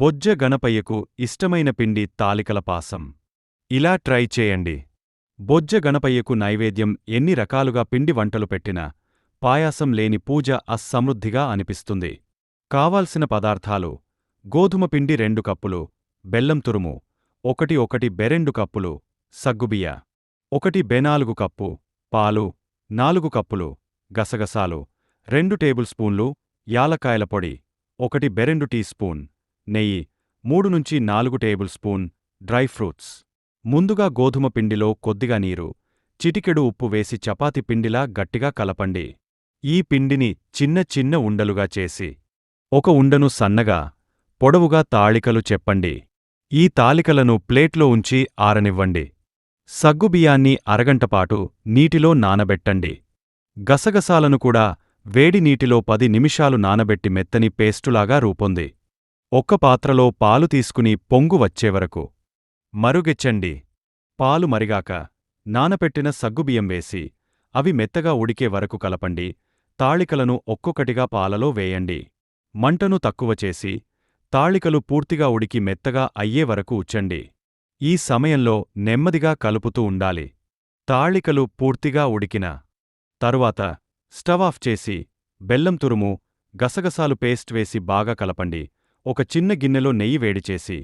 బొజ్జ గణపయ్యకు ఇష్టమైన పిండి తాలికల పాసం. ఇలా ట్రై చేయండి. బొజ్జ గణపయ్యకు నైవేద్యం ఎన్ని రకాలుగా పిండి వంటలు పెట్టినా పాయాసం లేని పూజ అస్సమృద్ధిగా అనిపిస్తుంది. కావాల్సిన పదార్థాలు గోధుమ పిండి రెండు కప్పులు బెల్లం తురుము ఒకటి ఒకటి బెరెండు కప్పులు సగ్గుబియ్య ఒకటి బెనాలుగు కప్పు పాలు నాలుగు కప్పులు గసగసాలు రెండు టేబుల్ స్పూన్లు యాలకాయల పొడి ఒకటి బెరెండు టీ స్పూన్. నెయ్యి మూడు నుంచి నాలుగు టేబుల్ స్పూన్ డ్రై ఫ్రూట్స్. ముందుగా గోధుమ పిండిలో కొద్దిగా నీరు చిటికెడు ఉప్పు వేసి చపాతి పిండిలా గట్టిగా కలపండి. ఈ పిండిని చిన్న చిన్న ఉండలుగా చేసి ఒక ఉండను సన్నగా పొడవుగా తాళికలు చెప్పండి. ఈ తాలికలను ప్లేట్లో ఉంచి ఆరనివ్వండి. సగ్గుబియ్యాన్ని అరగంటపాటు నీటిలో నానబెట్టండి. గసగసాలను కూడా వేడి నీటిలో పది నిమిషాలు నానబెట్టి మెత్తని పేస్టులాగా రూపొంది. ఒక్క పాత్రలో పాలు తీసుకుని పొంగు వచ్చేవరకు మరుగెచ్చండి. పాలు మరిగాక నానపెట్టిన సగ్గుబియ్యం వేసి అవి మెత్తగా ఉడికే వరకు కలపండి. తాళికలను ఒక్కొక్కటిగా పాలలో వేయండి. మంటను తక్కువ చేసి తాళికలు పూర్తిగా ఉడికి మెత్తగా అయ్యే వరకు ఉచ్చండి ఈ సమయంలో నెమ్మదిగా కలుపుతూ ఉండాలి. తాళికలు పూర్తిగా ఉడికిన తరువాత స్టవ్ ఆఫ్ చేసి బెల్లం తురుము గసగసాలు పేస్ట్ వేసి బాగా కలపండి. ఒక చిన్న గిన్నెలో నెయ్యి వేడిచేసి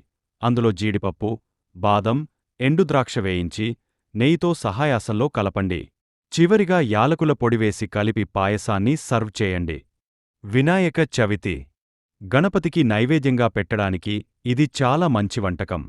అందులో జీడిపప్పు బాదం ఎండుద్రాక్ష వేయించి నెయ్యితో సహాయాసంలో కలపండి. చివరిగా యాలకుల పొడివేసి కలిపి పాయసాన్ని సర్వ్ చేయండి. వినాయక చవితి. గణపతికి నైవేద్యంగా పెట్టడానికి ఇది చాలా మంచి వంటకం.